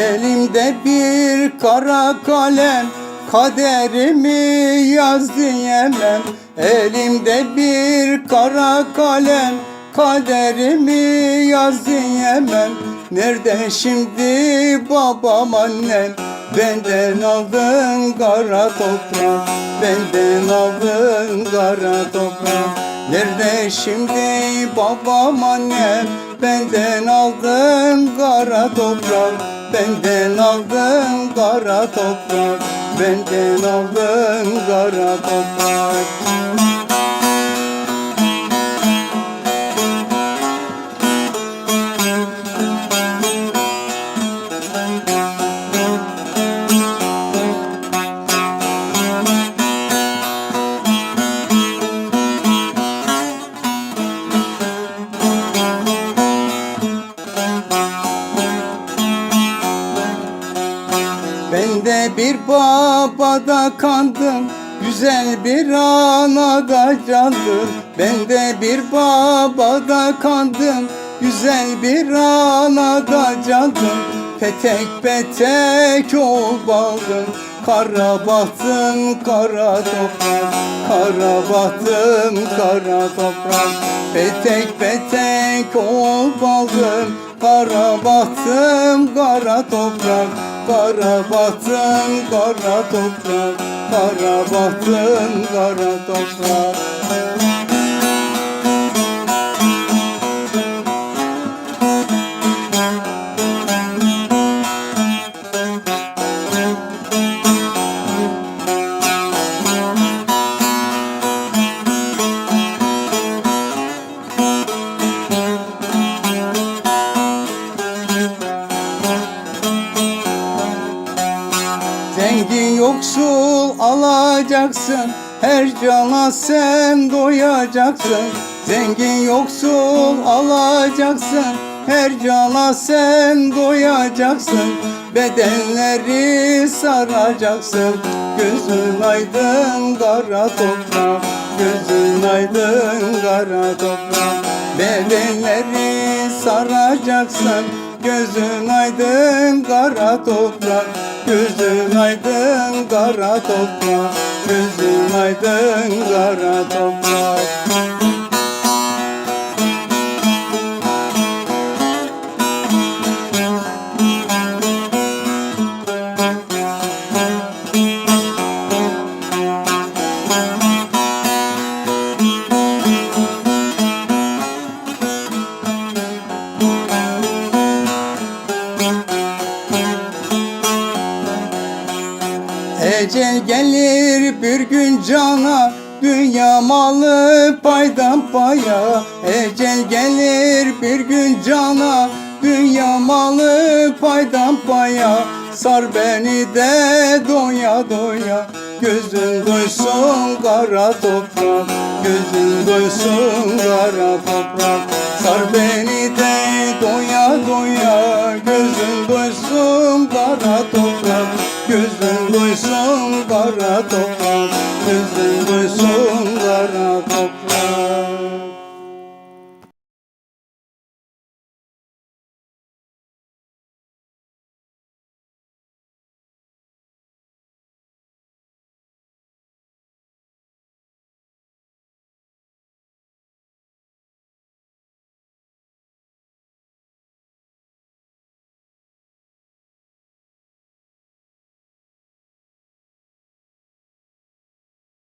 Elimde bir kara kalem Kaderimi yaz diyemem. Elimde bir kara kalem Kaderimi yaz diyemem. Nerede şimdi babam annem? Benden aldın kara toprak Benden aldın kara toprak. Nerede şimdi babam annem? Benden aldın kara toprak Benden aldın kara toprak Benden aldın kara toprak Ben de bir babada kandım Güzel bir anada candım Ben de bir babada kandım Güzel bir anada candım Petek petek ol baldım Kara bahtım kara toprak Kara bahtım kara toprak Petek petek ol baldım Kara bahtım kara toprak Kara bahtım kara toprak. Kara bahtım kara toprak Zengin yoksul alacaksın Her cana sen doyacaksın. Zengin yoksul alacaksın Her cana sen doyacaksın. Bedenleri saracaksın Gözün aydın kara toprak Gözün aydın kara toprak Bedenleri saracaksın Gözün aydın kara toprak. Gözün aydın kara toprak. Gözün aydın kara toprak Ecel gelir bir gün cana Dünya malı paydan paya. Ecel gelir bir gün cana Dünya malı paydan paya. Sar beni de doya doya Gözün doysun kara toprak. Gözün doysun kara toprak. Sar beni dallara toplan Üzüm